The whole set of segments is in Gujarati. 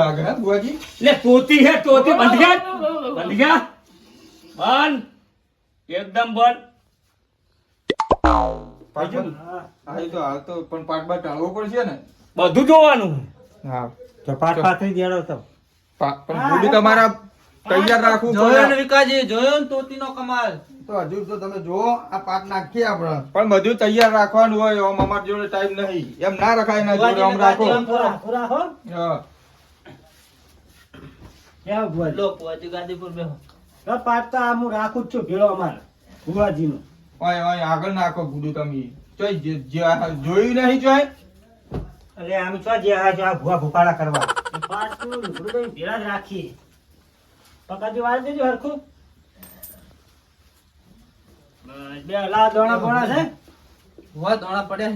લાગે હે બુઆજી લે તોતી હે તોતી બંધ ગયા બંધ ગયા બંધ. એકદમ બંધ. બંધ. હા એ તો હાલ તો પણ પાટ બાટ ટાળવો પડશે ને. બધું જોવાનું. હા. તો પાટ પાથરી દેડો તો. પણ બધું તમારા તૈયાર રાખવું જોયો ને વિકાજી જોયો ને તોતીનો કમાલ? તો હજુ તો તમે જો આ પાટ નાખીએ આપણે. પણ બધું તૈયાર રાખવાનું હોય આમ અમારી જોડે ટાઈમ નહીં. એમ ના રખાય ના જોડે આમ રાખો. રાખો હો. કેવું ભુવાજી લો બેહો તો પાટ હું રાખું જ છું ભેળો અમારે ભુવાજીનો. ઓય ઓય આગળ નાખો ગુડુ તમે. ચોય જોયું નહીં ચોય? અરે આમ ચો જે આ જો આ ભુવા ભૂપાળા કરવા. પાટ તો ભેળા જ રાખીએ. પકાજી વાળી દેજો હરખું. બે લાલ દોણા બોણા છે. ભુવા દોણા પડે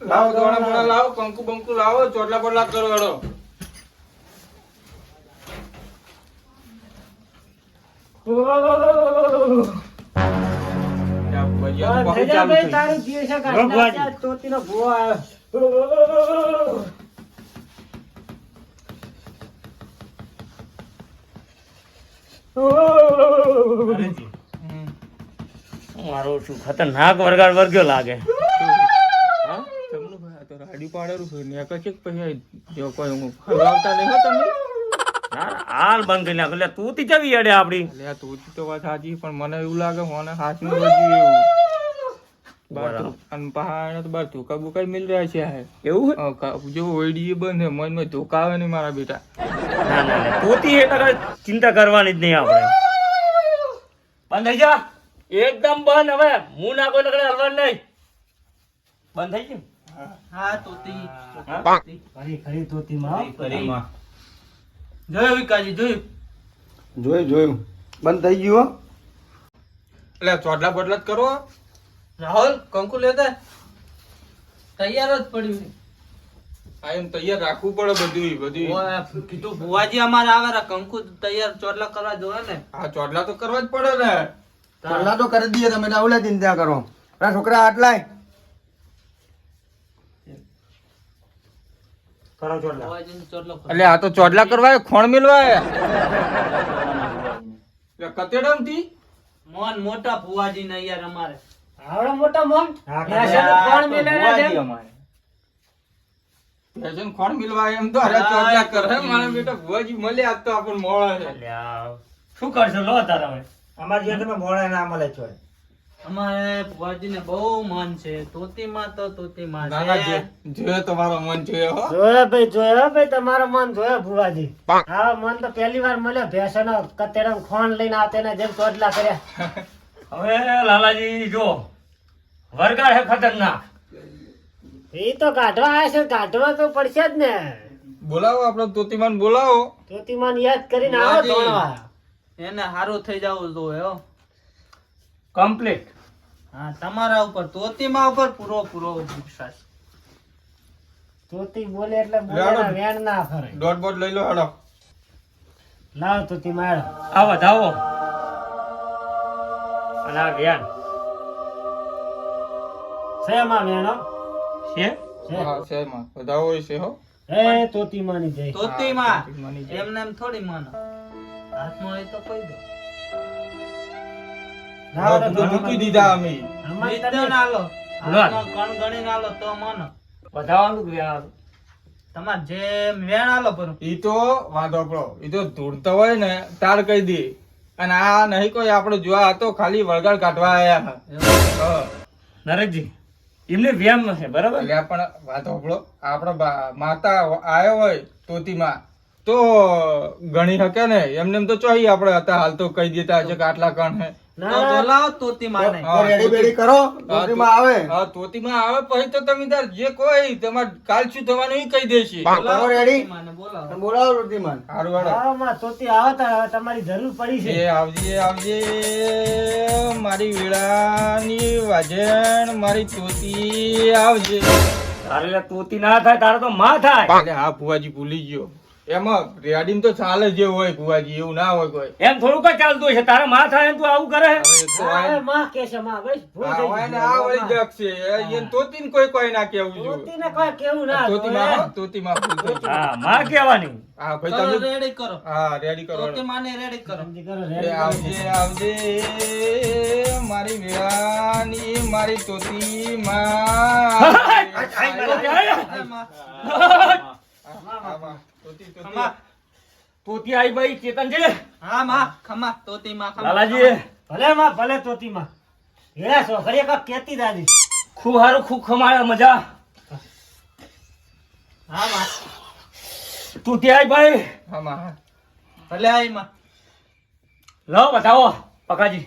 લાવો દોણા બોણા લાવો કંકુ બંકુ લાવો ચોટલા બોટલા કરો હેડો ત્યાં ભજીયાનું બહુ થઈ જા ચાલુ ભાઈ, થઈ તારું દિવસે કાઢી ભગવાજી. નાખ્યા, ચોથીનો ભુવો આવ્યો. હમ. મારો શું ખતરનાક વરગાડ વર્ગ્યો લાગે? જમનું તો રાડી પાડેલું છે. ને કચેક પછી જો કોઈ હું હલાવતા નહીં તમે હાલ બંધ કરી નાખ. એટલે તું તી જવી અડે આપડી? તું તો વાત સાચી પણ મને એવું લાગે મને હાથનું વધ્યું એવું પહાડ તો બાર ધોકા બોકા મિલ રહ્યા છે એવું જો બંધ મન મનમાં ધોકા આવે નહીં મારા બેટા. ના ના ના તોતી એ ચિંતા કરવાની જ નહીં આપણે. બંધ થઈ જા. એકદમ બંધ. હવે હું ના કોઈ લગડે હલવાનું નહીં. બંધ થઈ ગયું? હા તોતી. જોયો વિકાજી જોયું? જોયું જોયું. બંધ થઈ ગયું હો. એટલે ચોટલા બોટલા જ કરો. રાહુલ કંકુ લેતા? તૈયાર જ પડ્યું આ એમ તૈયાર રાખવું પડે બધું બધું ઓય, કીધું ભુવાજી અમારે આવે કંકુ તૈયાર ચોટલા કરવા જોવે ને. આ ચોટલા તો કરવા જ પડે ને. ચોટલા તો કરી દઈએ તમે આવડે ચિંતા કરો. આ છોકરા આટલાય કરો ચોટલા ભુવાજીને ચોટલો કરો. એટલે આ તો ચોડલા કરવા ખોણ મિલવા કતેડમથી મોન મોટા ભુવાજી ને યાર અમારે આવડો મોટો મોન? આ કોણ તો મિલે ભુવાજી છે અમારે. ભેજન ખોણ મિલવા એમ તો અરે ચોટલા કરે. મારા બેટા ભુવાજી મળે આજ તો આપણને મળે છે. અલ્યા, શું કરશો? લો તારા હવે. અમારે જે તમે મોડા ના મળે છો અમારે ભુવાજી ને બહુ મન છે. તોતી માં તો તોતી માં ના ના છે જોયો તમારો મન જોયો હો. જોયો ભાઈ જોયો ભાઈ તમારો મન જોયો ભુવાજી. હા મન તો પહેલી વાર મળ્યો. ભેંસોનો કતેડમ ખોણ લઈને આવતે ને જેમ ચોટલા કર્યા. હવે લાલાજી જો વરગાડ હે ખતરનાક. એ તો કાઢવા આવ્યા છે કાઢવા તો પડશે જ ને. બોલાવો આપણો તોતીમાન બોલાવો. તોતીમાન યાદ કરીને આવો ભુવાજી. એને સારું થઈ જવું જોઈએ હો. કમ્પ્લીટ હા તમારા ઉપર તોતી માં ઉપર પૂરો પૂરો વિશ્વાસ. તોતી બોલે એટલે બોલે વેણ ના ફરે. દોઢ બોટ લઈ લો હેડો લાવ તોતી મારો. આવો જાવો અને આ વેણ. શેમાં વેણો છે હા? છે માં બધા હોય છે હો. હે તોતી માની જાય તોતી માં એમને એમ થોડી માનો. હાથમાં હોય તો કહી દો. લાવો તો મૂકી દીધા અમે. અમારે જીત દો તમે- ને હાલો લો. હાથમાં કણ ગણીને હાલો તો માનો. વધાવાનું કે વ્યાન જે વેણ હાલો પર ઈ તો વાંધો પડો. ઈ તો ધૂળતો હોય ને તાર કહી દે. અને આ નહીં કોઈ આપણે જોવા આ ખાલી વળગાડ કાઢવા આયા. નરેશજી એમને વ્યામ છે બરાબર? એટલે પણ પડો. આપણે માતા આવ્યો હોય તોતીમાં તો ગણી શકે ને? એમને એમ તો ચોઈ આપણે હતા હાલ તો કહી દેતા હશે કે આટલા કણ હે. ના, તો ના, બોલાવો તોતી માં ને હા, રેડી બેડી કરો. તોતીમાં આવે. હા તોતીમાં આવે પછી તો તમે તાર જે કોઈ તમારે કાલ શું થવાનું એ કહી દેશે. બોલાવો કરો રેડી? તોતી માને બોલાવો. તમે બોલાવો તોતીમાન. સારું હેડો. આવો માં તોતી આવો તો હવે તમારી જરૂર પડી છે. આવજે આવજે મારી વેળાની વાજણ મારી તોતી આવજે. તારે તોતી ના થાય તારે તો માં થાય. હા ભુવાજી ભૂલી ગયો. એમાં રેડીમ તો ચાલે જે હોય કુવાજી એવું ના હોય કોઈ એમ થોડું કઈ ચાલતું છે તારા માં થાય ને તું આવું કરે હવે માં કે છે માં ભૂલ થઈ. ને જગ છે કોઈ કોઈ ના કેવું કોઈ ના તોતીમાં જોવે. હો, તોતીમાં ભૂલ થઈ ગઈ. હા માં કહેવાની હા ભાઈ તમે રેડી કરો હા રેડી કરો તોતી માને રેડી કરો સમજી કરો, એ રેડી કરો. આવજે આવજે મારી વેળાની મારી તોતી માં ખમા. તોતી આઈ ભાઈ ચેતન છે હા માં. ખમા. તોતી માં ખમા. લાલાજી. ભલે માં ભલે તોતી માં. હેરા સોખરી કા કેતી દાદી ખૂબ હારું ખૂબ ખમાયા મજા. હા માં. તોતી આવી ભાઈ. હા માં ભલે આવી માં. લો બતાવો પકાજી.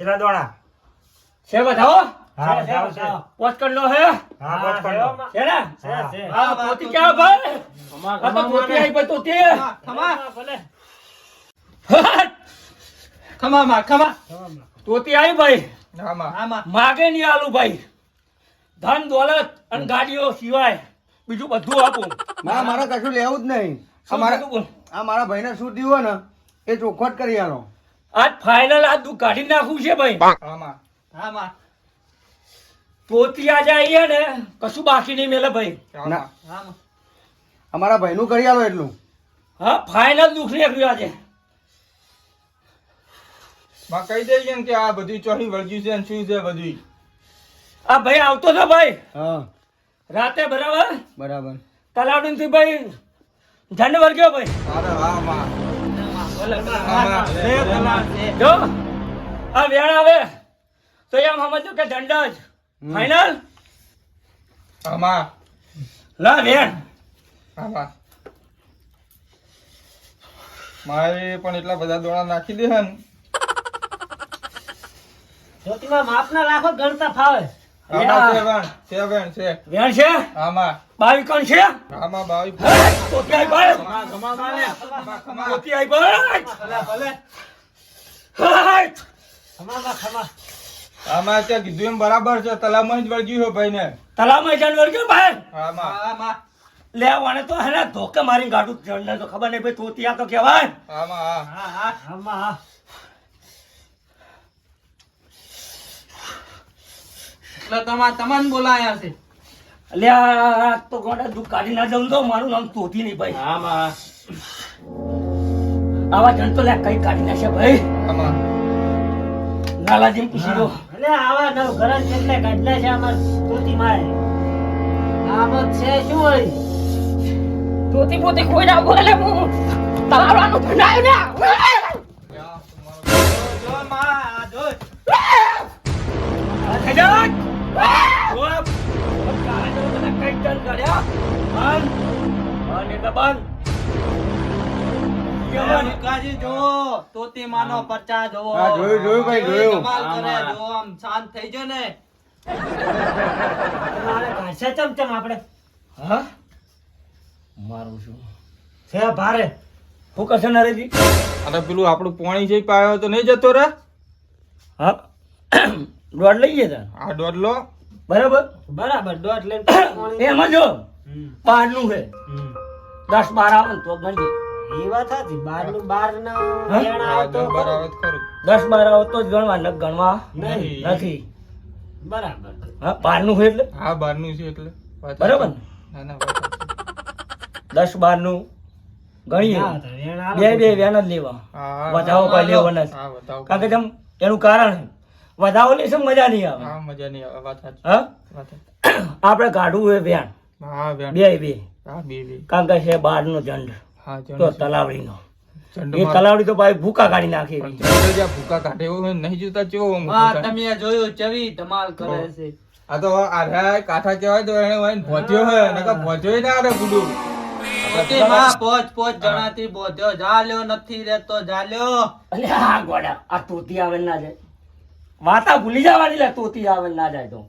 ચલા દોડા. છે બતાવો. હા બતાવો છે પોચકડ નો હે. હા બસ કરો છે ને? છે છે. હા તોતી ક્યાં ભાઈ? આ તો તોતી આઈ ભાઈ તોતી ખમા. ખમા ભલે. ખમા માં ખમા. તોતી આઈ ભાઈ. હા માં. હા માં. માગે નહીં આલુ ભાઈ. ધન દોલત અને ગાડીઓ સિવાય બીજું બધું આપું. ના મારે કશું લેવું જ નહીં. આ મારા ભાઈને શું દીવો હોય ને એ ચોખવટ કરી આલો. આજ ફાઇનલ આ દુ કાઢી નાખવું છે ભાઈ. હા માં. હા માં. તોતી જાય ને કશું બાકી નહીં મેલે ભાઈ. હા ના. અમારા ભાઈનું કરી આલો એટલું. હા ફાઇનલ દુઃખ નીકળ્યું આજે. માં કહી દઈએ ને કે આ બધી ચોરી વળગ્યું છે ને શું છે બધી? આ ભાઈ આવતો હતો ભાઈ? હા. રાતે બરાબર? બરાબર. તલાવડી થી ભાઈ ઝંડ વર્ગ્યો ભાઈ. અરે હા માં હા, માં. છે ભલા છે જો આ વેણ આવે. તો એમ સમજો કે ઝંડા જ. હમ. ફાઇનલ લા વેણ. હા મારે પણ એટલા બધા દોડા નાખી દે હન. ને માપ ના રાખો ગણતા ફાવે. છે વેણ છે વેણ છે. વેણ છે? હા બાવી કોણ છે? હા બાવી તોતી આઈ ભાઈ ખમા આઈ ભલે ભલે. ખમા આમાં ત્યાં કીધું એમ બરાબર છે તલાવમાં જ વળગ્યું છે ભાઈ ને તલાવમાં જ વર્ગ્યો ભાઈ? લે વાણે તો હેને ધોકે મારી ગાડું ઝંડ તો ખબર નહીં ભાઈ તોતી આ તો કહેવાય. હા. માં હા હા. ખમા હા. એટલે તમાર તમને બોલાયા છે. અલ્યા તો ગોડા દુઃખ કાઢી ના જાઉં તો મારું નામ તોતી નહીં ભાઈ. આમાં. આવા જણ તો લે કઈ કાઢી નાખશે ભાઈ. આમાં. નાલાજી લાલાજી પૂછી દો એટલે આવા નવ ઘર એટલે કાઢલા છે અમાર તોતી માય આમાં છે શું હોય પોતી પોતી કોઈ ના બોલે હું તલાવવાનું ઠંડાયું ને જો માં આ જો ખજાન! ઓપ! કાઢો બધા કઈ ટન કાઢ્યા? બંધ! બંધ એટલે બંધ. કેવા ને? મુકાજી જો તોતી માનો પરચા જોવો હા, જોયું, જોયું ભાઈ, જોયું. કમાલ કરે જો આમ શાંત થઈ ગયો ને મારે કાઢશે ચમચમ આપણે હા? મારું શું છે ભારે શું કરશે નરેશજી અરે પેલું આપણું પોણી છે પાયો તો નહીં જતો રે હા દોડ લઈએ તાર આ દોડલો બરાબર બરાબર દોઢ લઈને એમાં જો પાડનું છે દસ બાર આવે તો ગણીએ એ વાત હતી? વેણ આવતો ખરું. જ ગણવા ન ગણવા. નથી. બરાબર. હા બહારનું છે એટલે? હા બારનું છે એટલે. બરાબર ના? ના વાત સાચી. દસ ગણીએ. ના વેણ બે બે વેન જ લેવા. વધાવો કોઈ લેવો નથી. કારણ કે તમ એનું કારણ છે. વધાવો લેશે મજા નહીં આવે? હા મજા નહીં આવે વાત હા? આપણે કાઢવું હોય વેણ હા વેણ. બે બે. હા બે બે. કારણ કે છે બારનો જંડ. હા તો તલાવડીનો. એ તલાવડી તો ભાઈ ભૂકા કાઢી નાખે. જ્યાં ભૂકા કાઢે એવું નહીં જોતા ચેવો. તમે જોયું ચવી ધમાલ કરે છે. આ તો આધા કાઠા કહેવાય તો એને વાઈન ને હે. નકા નકર ના આવે ગુડું. પોચ પોચ જણાથી બોધ્યો જાલ્યો નથી રહેતો જાલ્યો. અલે આ ગોડા આ તોતી આવે ના જાય. વાતા ભૂલી જવાની લે તોતી આવે ના જાય તો.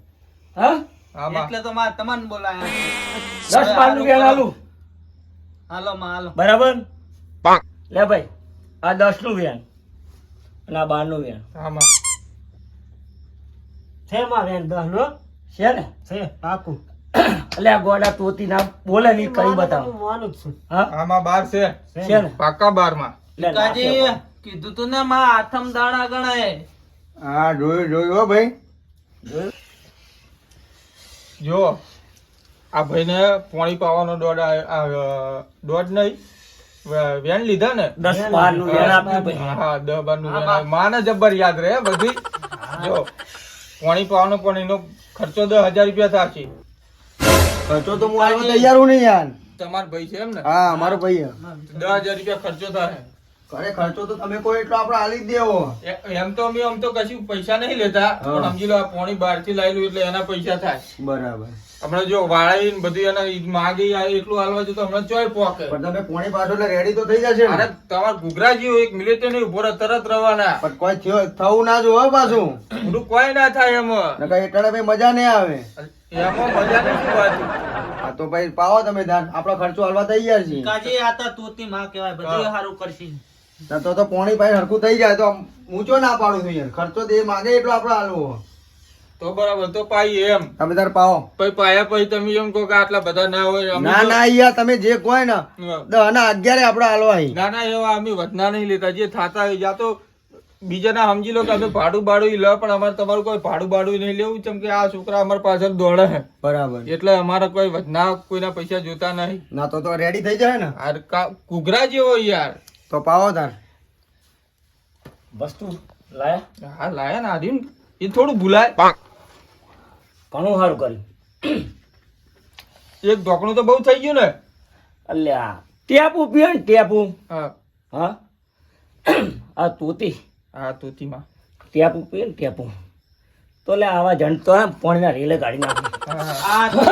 હા? એટલે તો મારે તમને બોલાયા દસ બારનું કે આલું હાલો માં હાલો. બરાબર? લે ભાઈ આ દસનું વેન અને આ બારનું વેન આમાં છે માં વેન દસનું છે ને? છે. પાકું. એટલે ગોડા તોતી ના બોલે નહીં કરી બતાવો. હું માનું છું. હા? આમાં બાર છે. છે ને? પાકા બારમાં. એટલે કાજી કીધું તું ને માં આથમ દાણા ગણાય. હા જોયું જોયું હો ભાઈ. જો આ ભાઈને પોણી પાવાનો દોડ દોડ નહીં. વેન લીધા ને? દસ બારનું વેન આપ્યું હા દસ બારનું વેન માને જબ્બર યાદ રહે બધી? જો પોણી પાવાનો પણ એનો ખર્ચો દસ હજાર રૂપિયા થશે. ખર્ચો તો હું આવ્યો તૈયાર હું નહીં યાર. તમારો ભાઈ છે એમ ને? હા અમારો ભાઈ છે. દસ હજાર રૂપિયા ખર્ચો થાય અરે ખર્ચો તો તમે કોઈ એટલો આપણે આલી જ દેવો. એમ તો અમે આમ તો કશું પૈસા નહીં લેતા પણ સમજી લો આ પોણી બહારથી લાવેલું એટલે એના પૈસા થાય. બરાબર. હમણાં જો વાળાઈ બધું એના માગી એટલું હાલવા જતો તો હમણાં ચોય પોકે. પણ તમે પોણી પાછો એટલે રેડી તો થઈ જશે અરે ને તમાર ઘૂઘરા જેવું એક મિનિટ નહીં ઊભો તરત રવાના. પણ કોઈ થયો થવું ના જોવે પાછું. બધું કોઈ ના થાય એમાં. નકર એટલા ભાઈ મજા નહીં આવે. એમાં મજા નથી વાત આ તો ભાઈ પાવો તમે દાન આપણો ખર્ચો હાલવા તૈયાર છે. કાજી આ તો તોતી માં કહેવાય બધું સારું કરશી. તો તો પોણી ભાઈ હરખું થઈ જાય તો ઊંચો ના પાડું છું યાર. ખર્ચો તે માગે એટલો આપણે હાલવો. તો બરાબર તો પાઈ એમ. તમે તાર પાવો પછી પાયા પછી તમે એમ કહો કે આટલા બધા ના હોય ના ના અહીંયા તમે જે કહો ને. દસ ના અગિયારે આપણે હાલવા અહીં. ના ના એવા અમે વધના નહીં લેતા. જે થાતા હોય જા તો બીજાના સમજી લો કે અમે ભાડું બાડું લે પણ અમારે તમારું કોઈ ભાડું બાડું નહીં લેવું કેમ કે આ છોકરા અમારા પાછળ દોડે છે. બરાબર. એટલે અમારે કોઈ વધના કોઈના પૈસા જોતા નહીં. ના તો તો રેડી થઈ જાય ને? આ કા- ઘૂઘરા જેવો યાર. તો પાવો તાર. વસ્તુ લાયા? હા લાયા ને આદિમ એ થોડું ભૂલાય. ઘણું સારું કર્યું. એક ઢોકણું તો બહુ થઈ ગયું ને? અલ્યા ટેપું પીએ ને ટેપું. હા. હા? આ તૂતી. હા તોતીમાં. ટેપું પીએ ને ટેપું. તો લે આવા જણતો એમ પાણીના રેલે કાઢી નાખી. આ